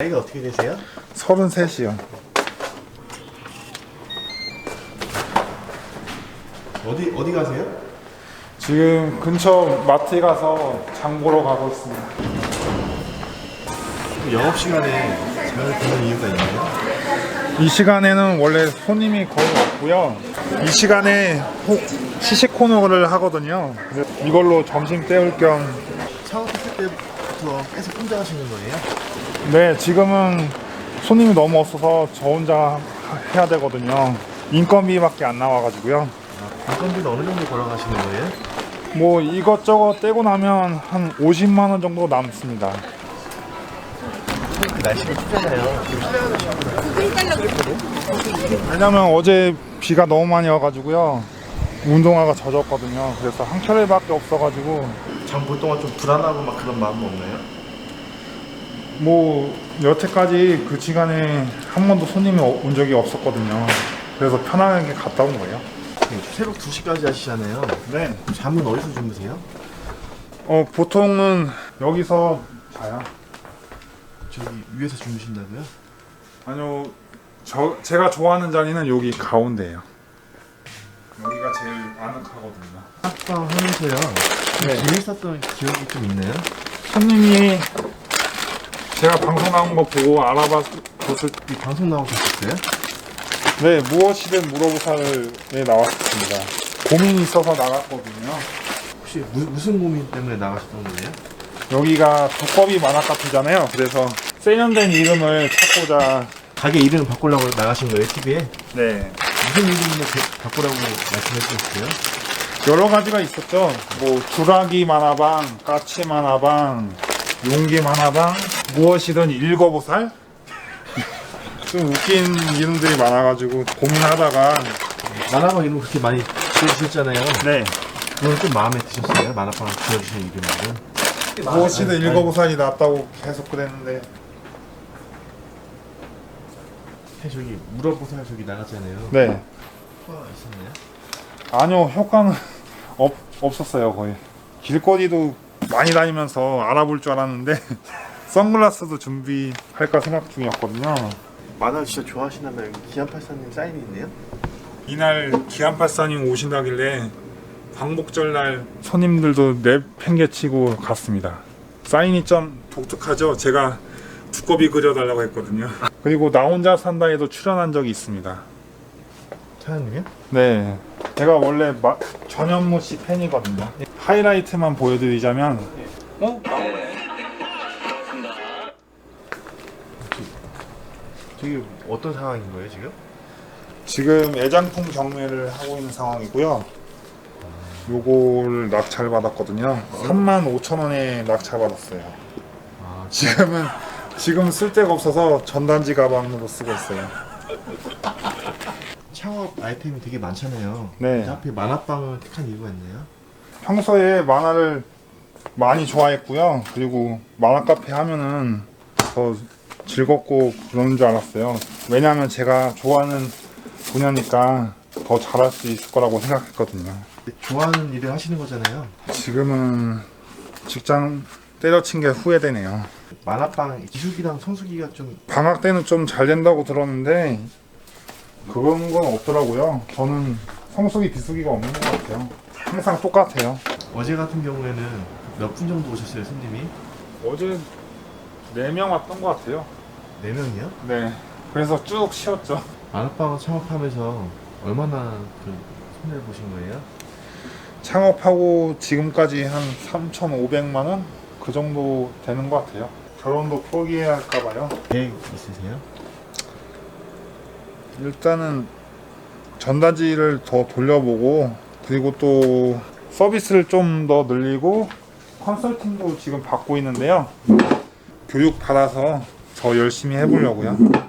나이가 어떻게 되세요? 33이요. 어디 어디 가세요? 지금 근처 마트에 가서 장 보러 가고 있습니다. 영업 시간에 장을 보는 이유가 있나요? 이 시간에는 원래 손님이 거의 없고요. 이 시간에 호- 시식 코너를 하거든요. 이걸로 점심 때울 겸 창업했을 때부터 계속 혼자 하시는 거예요? 네, 지금은 손님이 너무 없어서 저 혼자 하- 해야 되거든요. 인건비밖에 안 나와가지고요. 인건비는 어느 정도 벌어가시는 거예요? 뭐 이것저것 떼고 나면 한 50만 원 정도 남습니다. 그 날씨가 춥잖아요. 왜냐면 어제 비가 너무 많이 와가지고요. 운동화가 젖었거든요. 그래서 한 켤레밖에 없어가지고 장볼 동안 좀 불안하고 막 그런 마음 없나요? 뭐 여태까지 그 시간에 한 번도 손님이 어- 온 적이 없었거든요. 그래서 편하게 갔다 온 거예요. 네, 새벽 2시까지 하시잖아요. 네. 잠은 어디서 주무세요? 어 보통은 여기서 자요. 저기 위에서 주무신다고요? 아니요. 저 제가 좋아하는 자리는 여기 가운데예요. 여기가 제일 아늑하거든요. 합방 하면서요. 네. 재밌었던 기억이 좀 있나요? 손님이 제가 방송 나온 거 보고 알아봐 줬을 이 방송 나오셨어요? 네 무엇이든 물어보살에 나왔습니다. 고민이 있어서 나갔거든요. 혹시 무, 무슨 고민 때문에 나가셨던 거예요? 여기가 두꺼비 만화 카페잖아요. 그래서 세련된 이름을 찾고자 가게 이름 바꾸려고 나가신 거예요, TV에? 네 무슨 이름으로 그- 바꾸라고 말씀해 주셨어요? 여러 가지가 있었죠. 뭐 주라기 만화방, 까치 만화방, 용기 만화방, 무엇이든 읽어보살. 좀 웃긴 이름들이 많아가지고 고민하다가 만화방 이름 그렇게 많이 지어주셨잖아요. 네 그건 좀 마음에 드셨어요? 만화방 지어주신 이름들은? 무엇이든 읽어보살이 낫다고 계속 그랬는데 해 저기 물어보살 저기 나갔잖아요. 네 효과가 있었나요? 아니요 효과는 없, 없었어요 거의 길거리도 많이 다니면서 알아볼 줄 알았는데 선글라스도 준비할까 생각 중이었거든요 만화 진짜 좋아하시나봐요. 기안팔사님 사인이 있네요. 이날 기안팔사님 오신다길래 광복절 날 손님들도 내팽개치고 갔습니다 사인이 좀 독특하죠 제가 두꺼비 그려달라고 했거든요 그리고 나 혼자 산다에도 출연한 적이 있습니다 차장님이요? 네, 제가 원래 마, 전현무 씨 팬이거든요. 하이라이트만 보여드리자면, 어? 저기 어떤 상황인 거예요 지금? 지금 애장품 경매를 하고 있는 상황이고요. 요거를 낙찰 받았거든요. 3만 5천 원에 낙찰 받았어요. 아 지금은 지금 쓸 데가 없어서 전단지 가방으로 쓰고 있어요. 창업 아이템이 되게 많잖아요. 네. 근데 하필 만화방을 택한 이유가 있나요? 평소에 만화를 많이 좋아했고요. 그리고 만화 카페 하면은 더 즐겁고 그런 줄 알았어요. 왜냐하면 제가 좋아하는 분야니까 더 잘할 수 있을 거라고 생각했거든요. 좋아하는 일을 하시는 거잖아요. 지금은 직장 때려친 게 후회되네요. 만화방 기숙이랑 성수기가 좀 방학 때는 좀 잘 된다고 들었는데 그런 건 없더라고요. 저는 성수기 비수기가 없는 것 같아요. 항상 똑같아요. 어제 같은 경우에는 몇 분 정도 오셨어요 손님이? 어제 4명 왔던 것 같아요. 네 명이요? 네. 그래서 쭉 쉬었죠. 만화방 창업하면서 얼마나 그 손해를 보신 거예요? 창업하고 지금까지 한 3,500만 원? 그 정도 되는 것 같아요. 결혼도 포기해야 할까 봐요. 계획 있으세요? 일단은 전단지를 더 돌려보고 그리고 또 서비스를 좀 더 늘리고 컨설팅도 지금 받고 있는데요. 교육 받아서 더 열심히 해보려고요.